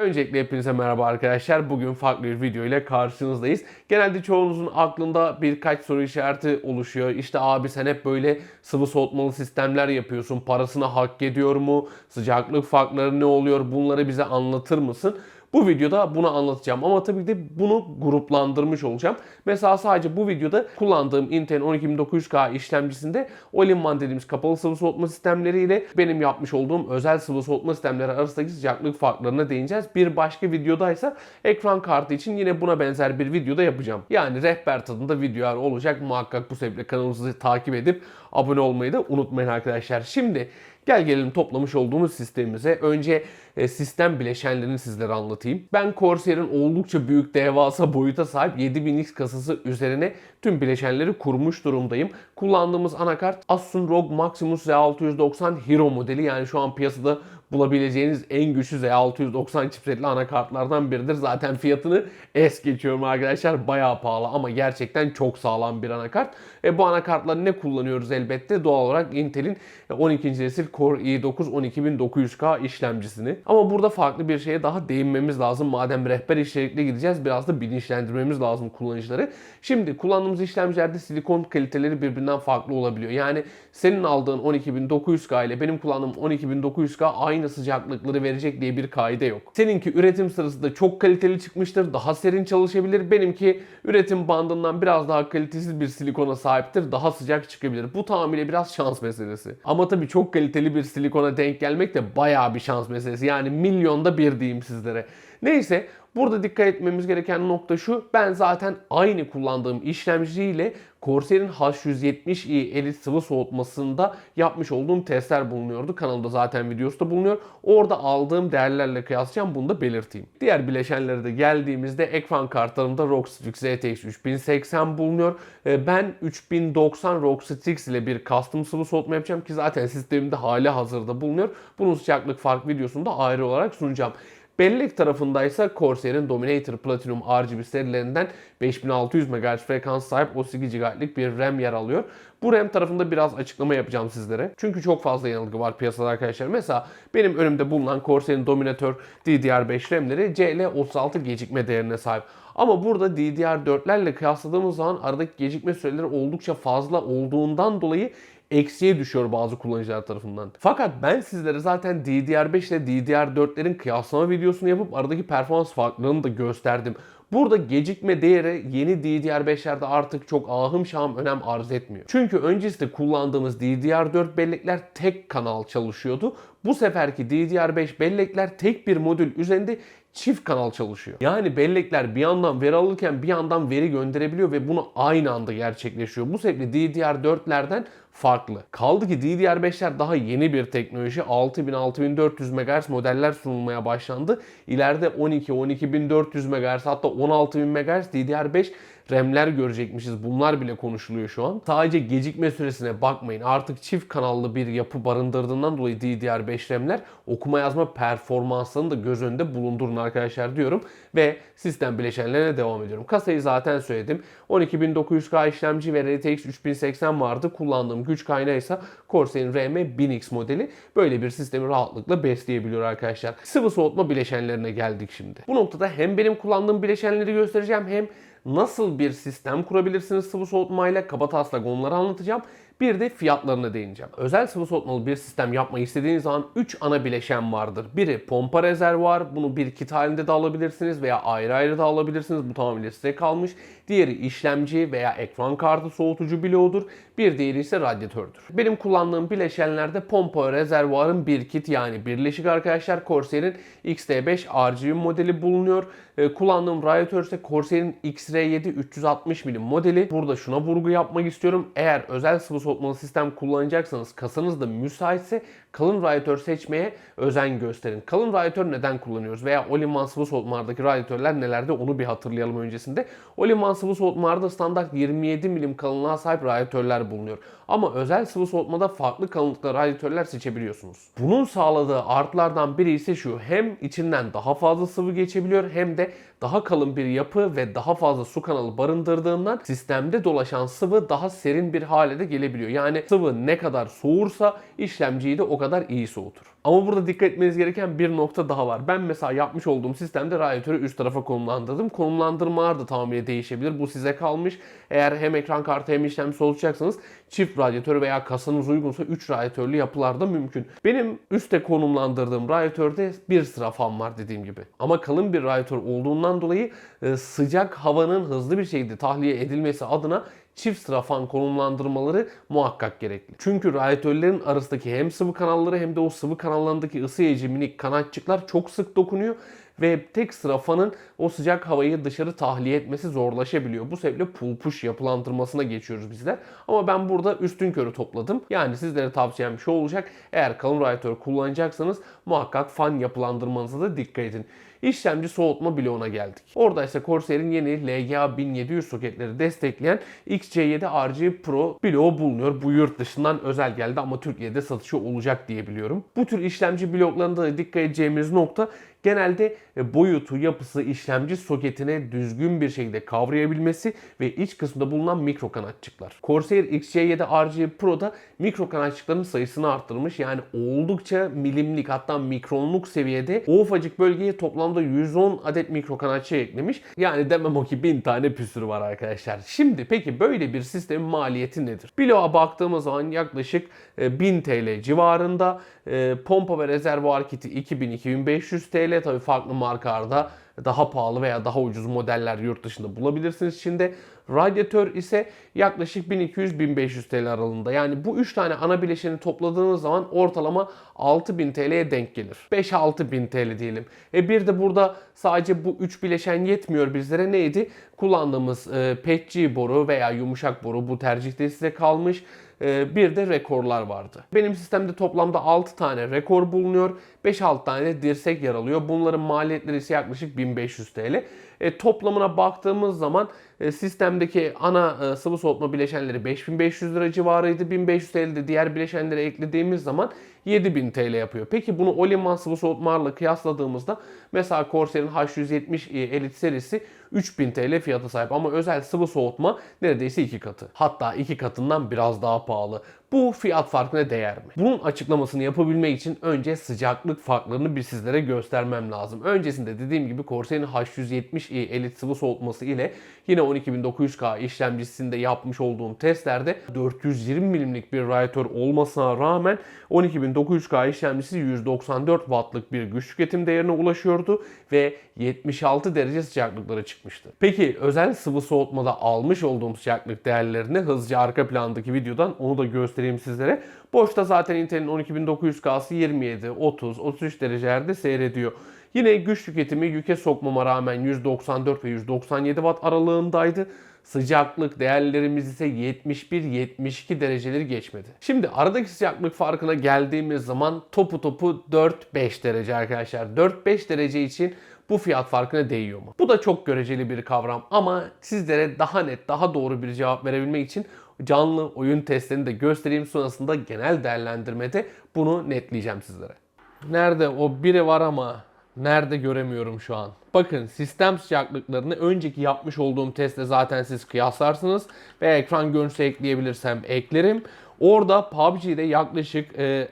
Öncelikle hepinize merhaba arkadaşlar. Bugün farklı bir video ile karşınızdayız. Genelde çoğunuzun aklında birkaç soru işareti oluşuyor. İşte abi sen hep böyle sıvı soğutmalı sistemler yapıyorsun. Parasını hak ediyor mu? Sıcaklık farkları ne oluyor? Bunları bize anlatır mısın? Bu videoda bunu anlatacağım ama tabii de bunu gruplandırmış olacağım. Mesela sadece bu videoda kullandığım Intel 12900K işlemcisinde All-in-One dediğimiz kapalı sıvı soğutma sistemleriyle benim yapmış olduğum özel sıvı soğutma sistemleri arasındaki sıcaklık farklarına değineceğiz. Bir başka videodaysa ekran kartı için yine buna benzer bir videoda yapacağım. Yani rehber tadında videolar olacak. Muhakkak bu sebeple kanalımızı takip edip abone olmayı da unutmayın arkadaşlar. Şimdi Gel gelelim toplamış olduğumuz sistemimize. Önce e, sistem bileşenlerini sizlere anlatayım. Ben Corsair'in oldukça büyük devasa boyuta sahip 7000X kasası üzerine tüm bileşenleri kurmuş durumdayım. Kullandığımız anakart Asus'un ROG Maximus Z690 Hero modeli. Yani şu an piyasada bulabileceğiniz en güçlü Z690 chipsetli anakartlardan biridir. Zaten fiyatını es geçiyorum arkadaşlar. Bayağı pahalı ama gerçekten çok sağlam bir anakart. E, bu anakartları ne kullanıyoruz elbette? Doğal olarak Intel'in 12. nesil Core i9 12900K işlemcisini. Ama burada farklı bir şeye daha değinmemiz lazım. Madem rehber içerikle gideceğiz biraz da bilinçlendirmemiz lazım kullanıcıları. Şimdi kullandığımız işlemcilerde silikon kaliteleri birbirinden farklı olabiliyor. Yani senin aldığın 12900K ile benim kullandığım 12900K aynı sıcaklıkları verecek diye bir kaide yok. Seninki üretim sırasında çok kaliteli çıkmıştır, daha serin çalışabilir. Benimki üretim bandından biraz daha kalitesiz bir silikona sahiptir, daha sıcak çıkabilir. Bu tamamıyla biraz şans meselesi. Ama tabii çok kaliteli bir silikona denk gelmek de bayağı bir şans meselesi. Yani milyonda bir diyeyim sizlere. Neyse Burada dikkat etmemiz gereken nokta şu. Ben zaten aynı kullandığım işlemciyle Corsair'in H170i elit sıvı soğutmasında yapmış olduğum testler bulunuyordu. Kanalda zaten videosu da bulunuyor. Orada aldığım değerlerle kıyaslayacağım bunu da belirteyim. Diğer bileşenlere de geldiğimizde ekran kartlarımda ROG ZTX 3080 bulunuyor. Ee, Ben 3090 ROG ile bir custom sıvı soğutma yapacağım ki zaten sistemimde hali hazırda bulunuyor. Bunun sıcaklık fark videosunu da ayrı olarak sunacağım. Bellek tarafındaysa Corsair'in Dominator Platinum RGB serilerinden 5600 MHz frekans sahip 32 GB'lik bir RAM yer alıyor. Bu RAM tarafında biraz açıklama yapacağım sizlere. Çünkü çok fazla yanılgı var piyasada arkadaşlar. Mesela benim önümde bulunan Corsair'in Dominator DDR5 RAM'leri CL36 gecikme değerine sahip. Ama burada DDR4'lerle kıyasladığımız zaman aradaki gecikme süreleri oldukça fazla olduğundan dolayı eksiye düşüyor bazı kullanıcılar tarafından. Fakat ben sizlere zaten DDR5 ile DDR4'lerin kıyaslama videosunu yapıp aradaki performans farklarını da gösterdim. Burada gecikme değeri yeni DDR5'lerde artık çok ahım şahım önem arz etmiyor. Çünkü öncesinde kullandığımız DDR4 bellekler tek kanal çalışıyordu. Bu seferki DDR5 bellekler tek bir modül üzerinde çift kanal çalışıyor. Yani bellekler bir yandan veri alırken bir yandan veri gönderebiliyor ve bunu aynı anda gerçekleşiyor. Bu sebeple DDR4'lerden farklı. Kaldı ki DDR5'ler daha yeni bir teknoloji. 6000-6400 MHz modeller sunulmaya başlandı. İleride 12-12400 MHz hatta 16000 MHz DDR5 RAM'ler görecekmişiz. Bunlar bile konuşuluyor şu an. Sadece gecikme süresine bakmayın. Artık çift kanallı bir yapı barındırdığından dolayı DDR5 RAM'ler okuma yazma performanslarını da göz önünde bulundurun arkadaşlar diyorum. Ve sistem bileşenlerine devam ediyorum. Kasayı zaten söyledim. 12900K işlemci ve RTX 3080 vardı. Kullandığım güç kaynağı ise Corsair'in RM 1000X modeli. Böyle bir sistemi rahatlıkla besleyebiliyor arkadaşlar. Sıvı soğutma bileşenlerine geldik şimdi. Bu noktada hem benim kullandığım bileşenleri göstereceğim hem nasıl bir sistem kurabilirsiniz sıvı soğutmayla kaba taslak onları anlatacağım. Bir de fiyatlarına değineceğim. Özel sıvı soğutmalı bir sistem yapmayı istediğiniz zaman 3 ana bileşen vardır. Biri pompa rezervuar. Bunu bir kit halinde de alabilirsiniz veya ayrı ayrı da alabilirsiniz. Bu tamamıyla size kalmış. Diğeri işlemci veya ekran kartı soğutucu bloğudur. Bir diğeri ise radyatördür. Benim kullandığım bileşenlerde pompa rezervuarın bir kit yani birleşik arkadaşlar Corsair'in XT5 RGB modeli bulunuyor. Ee, kullandığım radyatör ise Corsair'in XR7 360 mm modeli. Burada şuna vurgu yapmak istiyorum. Eğer özel sıvı soğutmalı sistem kullanacaksanız kasanız da müsaitse kalın radyatör seçmeye özen gösterin. Kalın radyatör neden kullanıyoruz? Veya all-in-one sıvı soğutmalardaki radyatörler nelerde onu bir hatırlayalım öncesinde. All-in-one sıvı soğutmalarda standart 27 milim kalınlığa sahip radyatörler bulunuyor. Ama özel sıvı soğutmada farklı kalınlıkta radyatörler seçebiliyorsunuz. Bunun sağladığı artılardan biri ise şu. Hem içinden daha fazla sıvı geçebiliyor hem de daha kalın bir yapı ve daha fazla su kanalı barındırdığından sistemde dolaşan sıvı daha serin bir hale de gelebiliyor. Yani sıvı ne kadar soğursa işlemciyi de o kadar iyi soğutur. Ama burada dikkat etmeniz gereken bir nokta daha var. Ben mesela yapmış olduğum sistemde radyatörü üst tarafa konumlandırdım. Konumlandırmalar da tamamıyla değişebilir. Bu size kalmış. Eğer hem ekran kartı hem işlemcisi olacaksanız çift radyatör veya kasanız uygunsa 3 radyatörlü yapılar da mümkün. Benim üstte konumlandırdığım radyatörde bir sıra fan var dediğim gibi. Ama kalın bir radyatör olduğundan dolayı e, sıcak havanın hızlı bir şekilde tahliye edilmesi adına çift sıra fan konumlandırmaları muhakkak gerekli. Çünkü radyatörlerin arasındaki hem sıvı kanalları hem de o sıvı kanallarındaki ısı yayıcı minik kanatçıklar çok sık dokunuyor ve tek sıra fanın o sıcak havayı dışarı tahliye etmesi zorlaşabiliyor. Bu sebeple pull push yapılandırmasına geçiyoruz bizler. Ama ben burada üstün körü topladım. Yani sizlere tavsiyem şu olacak. Eğer kalın radyatör kullanacaksanız muhakkak fan yapılandırmanıza da dikkat edin. İşlemci soğutma bloğuna geldik. Orada ise Corsair'in yeni LGA 1700 soketleri destekleyen XC7 RG Pro bloğu bulunuyor. Bu yurt dışından özel geldi ama Türkiye'de satışı olacak diye biliyorum. Bu tür işlemci bloklarında da dikkat edeceğimiz nokta genelde boyutu, yapısı, işlemci soketine düzgün bir şekilde kavrayabilmesi ve iç kısmında bulunan mikro kanatçıklar. Corsair XC7 RG Pro'da mikro kanatçıkların sayısını arttırmış. Yani oldukça milimlik hatta mikronluk seviyede o ufacık bölgeye toplamda 110 adet mikro kanatçı eklemiş. Yani demem o ki 1000 tane püsür var arkadaşlar. Şimdi peki böyle bir sistemin maliyeti nedir? Bloğa baktığımız zaman yaklaşık e, 1000 TL civarında. E, Pompa ve rezervuar kiti 2000-2500 TL. Tabii farklı markalarda daha pahalı veya daha ucuz modeller yurt dışında bulabilirsiniz içinde. Radyatör ise yaklaşık 1200-1500 TL aralığında. Yani bu 3 tane ana bileşeni topladığınız zaman ortalama 6000 TL'ye denk gelir. 5-6 bin TL diyelim. E bir de burada sadece bu 3 bileşen yetmiyor bizlere. Neydi? Kullandığımız e, PETG boru veya yumuşak boru bu tercihte size kalmış. E, bir de rekorlar vardı. Benim sistemde toplamda 6 tane rekor bulunuyor. 5-6 tane de dirsek yer alıyor. Bunların maliyetleri ise yaklaşık 1500 TL. E, toplamına baktığımız zaman e, sistemdeki ana e, sıvı soğutma bileşenleri 5500 lira civarıydı. 1500 TL de diğer bileşenleri eklediğimiz zaman 7000 TL yapıyor. Peki bunu Oliman sıvı soğutmalarla kıyasladığımızda mesela Corsair'in H170 Elite serisi 3000 TL fiyata sahip ama özel sıvı soğutma neredeyse iki katı. Hatta iki katından biraz daha pahalı. Bu fiyat farkına değer mi? Bunun açıklamasını yapabilmek için önce sıcaklık farklarını bir sizlere göstermem lazım. Öncesinde dediğim gibi Corsair'in H170i Elite sıvı soğutması ile yine 12900K işlemcisinde yapmış olduğum testlerde 420 milimlik bir radyatör olmasına rağmen 12900K işlemcisi 194 wattlık bir güç tüketim değerine ulaşıyordu ve 76 derece sıcaklıklara çıkmıştı. Peki özel sıvı soğutmada almış olduğum sıcaklık değerlerini hızlıca arka plandaki videodan onu da göstereyim sizlere. Boşta zaten Intel'in 12900K'sı 27, 30, 33 derecelerde seyrediyor. Yine güç tüketimi yüke sokmama rağmen 194 ve 197 watt aralığındaydı. Sıcaklık değerlerimiz ise 71-72 dereceleri geçmedi. Şimdi aradaki sıcaklık farkına geldiğimiz zaman topu topu 4-5 derece arkadaşlar. 4-5 derece için bu fiyat farkına değiyor mu? Bu da çok göreceli bir kavram ama sizlere daha net, daha doğru bir cevap verebilmek için canlı oyun testlerini de göstereyim. Sonrasında genel değerlendirmede bunu netleyeceğim sizlere. Nerede o biri var ama nerede göremiyorum şu an. Bakın sistem sıcaklıklarını önceki yapmış olduğum testte zaten siz kıyaslarsınız ve ekran görüntüsü ekleyebilirsem eklerim. Orada PUBG'de yaklaşık e,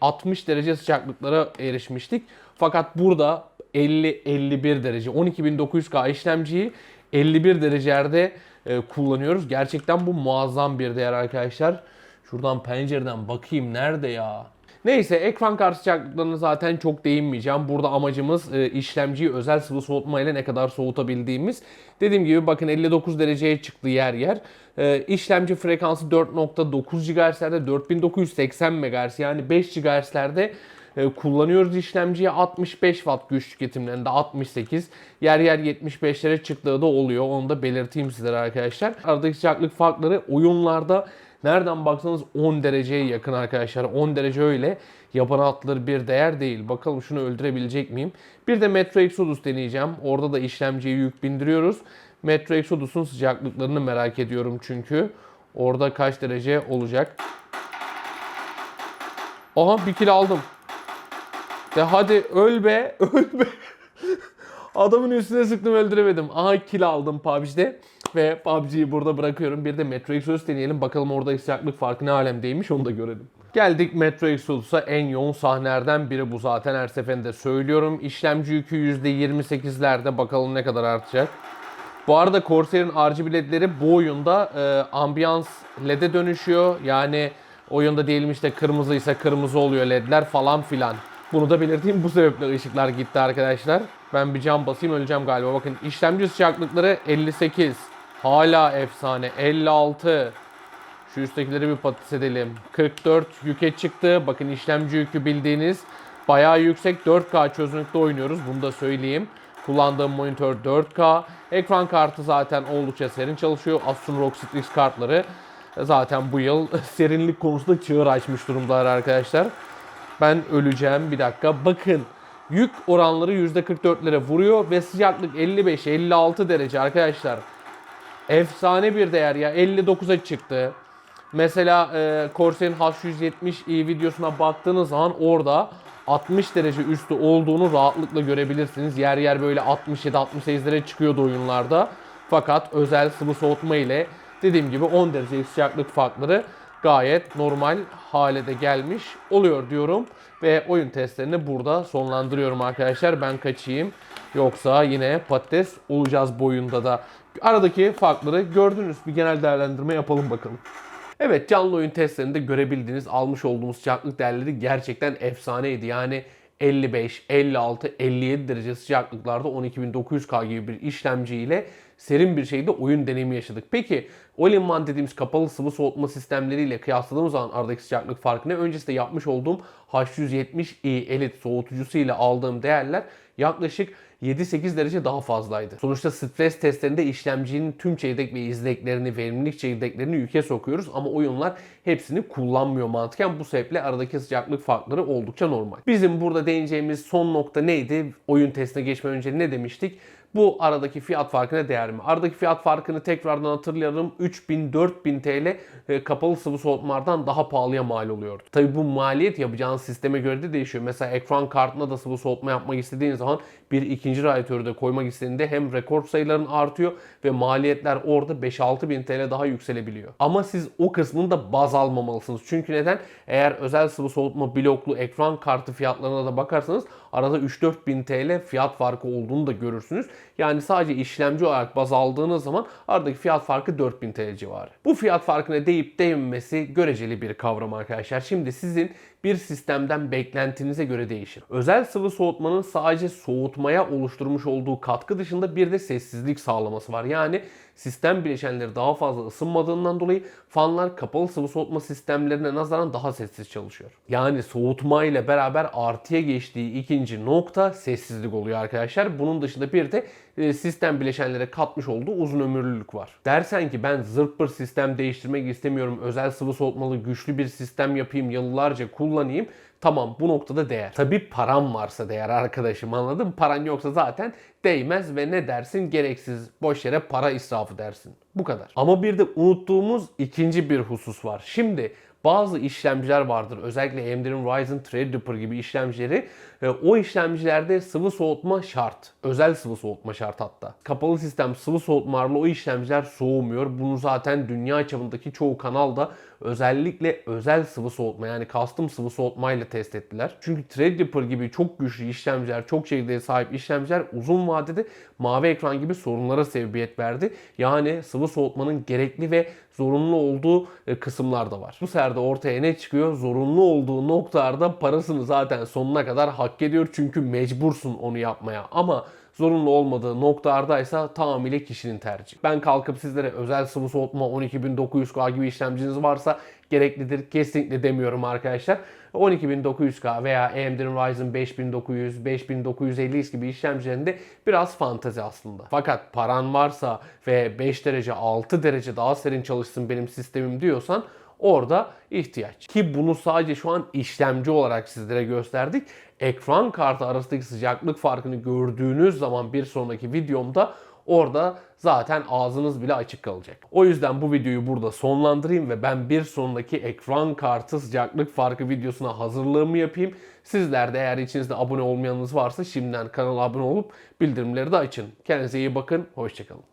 60 derece sıcaklıklara erişmiştik. Fakat burada 50-51 derece 12900K işlemciyi 51 derecelerde e, kullanıyoruz. Gerçekten bu muazzam bir değer arkadaşlar. Şuradan pencereden bakayım nerede ya? Neyse ekran kartı sıcaklıklarına zaten çok değinmeyeceğim. Burada amacımız e, işlemciyi özel sıvı soğutma ile ne kadar soğutabildiğimiz. Dediğim gibi bakın 59 dereceye çıktı yer yer. E, işlemci frekansı 4.9 GHz'lerde 4980 MHz yani 5 GHz'lerde kullanıyoruz işlemciyi 65 watt güç tüketimlerinde 68 yer yer 75'lere çıktığı da oluyor. Onu da belirteyim sizlere arkadaşlar. Aradaki sıcaklık farkları oyunlarda nereden baksanız 10 dereceye yakın arkadaşlar. 10 derece öyle yabana atılır bir değer değil. Bakalım şunu öldürebilecek miyim? Bir de Metro Exodus deneyeceğim. Orada da işlemciye yük bindiriyoruz. Metro Exodus'un sıcaklıklarını merak ediyorum çünkü. Orada kaç derece olacak? Aha bir kill aldım. De hadi öl be, öl be. Adamın üstüne sıktım öldüremedim. Aha kill aldım PUBG'de. Ve PUBG'yi burada bırakıyorum. Bir de Metro Exodus deneyelim. Bakalım orada sıcaklık farkı ne alemdeymiş onu da görelim. Geldik Metro Exodus'a en yoğun sahnelerden biri bu zaten her seferinde söylüyorum. İşlemci yükü %28'lerde bakalım ne kadar artacak. Bu arada Corsair'in RGB ledleri bu oyunda e, ambiyans led'e dönüşüyor. Yani oyunda diyelim işte kırmızı ise kırmızı oluyor ledler falan filan. Bunu da belirteyim bu sebeple ışıklar gitti arkadaşlar. Ben bir cam basayım öleceğim galiba. Bakın işlemci sıcaklıkları 58. Hala efsane. 56. Şu üsttekileri bir patates edelim. 44 yüke çıktı. Bakın işlemci yükü bildiğiniz bayağı yüksek 4K çözünürlükte oynuyoruz. Bunu da söyleyeyim. Kullandığım monitör 4K. Ekran kartı zaten oldukça serin çalışıyor. Asus ROG Strix kartları zaten bu yıl serinlik konusunda çığır açmış durumdalar arkadaşlar. Ben öleceğim bir dakika. Bakın yük oranları %44'lere vuruyor ve sıcaklık 55-56 derece arkadaşlar. Efsane bir değer ya. 59'a çıktı. Mesela e, Corsair'in H170i videosuna baktığınız zaman orada 60 derece üstü olduğunu rahatlıkla görebilirsiniz. Yer yer böyle 67-68'lere çıkıyordu oyunlarda. Fakat özel sıvı soğutma ile dediğim gibi 10 derece sıcaklık farkları gayet normal hale de gelmiş oluyor diyorum. Ve oyun testlerini burada sonlandırıyorum arkadaşlar. Ben kaçayım. Yoksa yine patates olacağız bu oyunda da. Aradaki farkları gördünüz. Bir genel değerlendirme yapalım bakalım. Evet canlı oyun testlerinde görebildiğiniz almış olduğumuz sıcaklık değerleri gerçekten efsaneydi. Yani 55, 56, 57 derece sıcaklıklarda 12900K gibi bir işlemci ile serin bir şekilde oyun deneyimi yaşadık. Peki All-in-One dediğimiz kapalı sıvı soğutma sistemleriyle kıyasladığımız zaman aradaki sıcaklık farkı ne? Öncesinde yapmış olduğum H170i Elite soğutucusu ile aldığım değerler yaklaşık 7-8 derece daha fazlaydı. Sonuçta stres testlerinde işlemcinin tüm çekirdek ve izleklerini, verimlilik çekirdeklerini yüke sokuyoruz ama oyunlar hepsini kullanmıyor mantıken. Bu sebeple aradaki sıcaklık farkları oldukça normal. Bizim burada değineceğimiz son nokta neydi? Oyun testine geçmeden önce ne demiştik? Bu aradaki fiyat farkına değer mi? Aradaki fiyat farkını tekrardan hatırlayalım. 3000-4000 TL e, kapalı sıvı soğutmalardan daha pahalıya mal oluyordu. Tabi bu maliyet yapacağınız sisteme göre de değişiyor. Mesela ekran kartına da sıvı soğutma yapmak istediğin zaman bir ikinci radyatörü de koymak istediğinde hem rekor sayıların artıyor ve maliyetler orada 5-6 bin TL daha yükselebiliyor. Ama siz o kısmını da baz almamalısınız. Çünkü neden? Eğer özel sıvı soğutma bloklu ekran kartı fiyatlarına da bakarsanız arada 3-4 bin TL fiyat farkı olduğunu da görürsünüz. Yani sadece işlemci olarak baz aldığınız zaman aradaki fiyat farkı 4000 TL civarı. Bu fiyat farkına değip değinmesi göreceli bir kavram arkadaşlar. Şimdi sizin bir sistemden beklentinize göre değişir. Özel sıvı soğutmanın sadece soğutmaya oluşturmuş olduğu katkı dışında bir de sessizlik sağlaması var. Yani sistem bileşenleri daha fazla ısınmadığından dolayı fanlar kapalı sıvı soğutma sistemlerine nazaran daha sessiz çalışıyor. Yani soğutma ile beraber artıya geçtiği ikinci nokta sessizlik oluyor arkadaşlar. Bunun dışında bir de e, sistem bileşenlere katmış olduğu uzun ömürlülük var. Dersen ki ben zırt pırt sistem değiştirmek istemiyorum. Özel sıvı soğutmalı güçlü bir sistem yapayım yıllarca kullanayım. Tamam bu noktada değer. Tabi param varsa değer arkadaşım anladın mı? Paran yoksa zaten değmez ve ne dersin gereksiz boş yere para israfı dersin. Bu kadar. Ama bir de unuttuğumuz ikinci bir husus var. Şimdi bazı işlemciler vardır. Özellikle AMD'nin Ryzen Threadripper gibi işlemcileri. E, o işlemcilerde sıvı soğutma şart. Özel sıvı soğutma şart hatta. Kapalı sistem sıvı soğutmalarla o işlemciler soğumuyor. Bunu zaten dünya çapındaki çoğu kanal da özellikle özel sıvı soğutma yani custom sıvı soğutma ile test ettiler. Çünkü Threadripper gibi çok güçlü işlemciler, çok çekirdeğe sahip işlemciler uzun vadede mavi ekran gibi sorunlara sebebiyet verdi. Yani sıvı soğutmanın gerekli ve zorunlu olduğu e, kısımlar da var. Bu sefer de ortaya ne çıkıyor? Zorunlu olduğu noktalarda parasını zaten sonuna kadar hak ediyor. Çünkü mecbursun onu yapmaya. Ama zorunlu olmadığı noktalardaysa tamamıyla kişinin tercihi. Ben kalkıp sizlere özel sıvı soğutma 12900K gibi işlemciniz varsa gereklidir. Kesinlikle demiyorum arkadaşlar. 12900K veya AMD'nin Ryzen 5900, 5950 gibi işlemcilerinde biraz fantazi aslında. Fakat paran varsa ve 5 derece 6 derece daha serin çalışsın benim sistemim diyorsan orada ihtiyaç. Ki bunu sadece şu an işlemci olarak sizlere gösterdik. Ekran kartı arasındaki sıcaklık farkını gördüğünüz zaman bir sonraki videomda orada zaten ağzınız bile açık kalacak. O yüzden bu videoyu burada sonlandırayım ve ben bir sonraki ekran kartı sıcaklık farkı videosuna hazırlığımı yapayım. Sizler de eğer içinizde abone olmayanınız varsa şimdiden kanala abone olup bildirimleri de açın. Kendinize iyi bakın, hoşçakalın.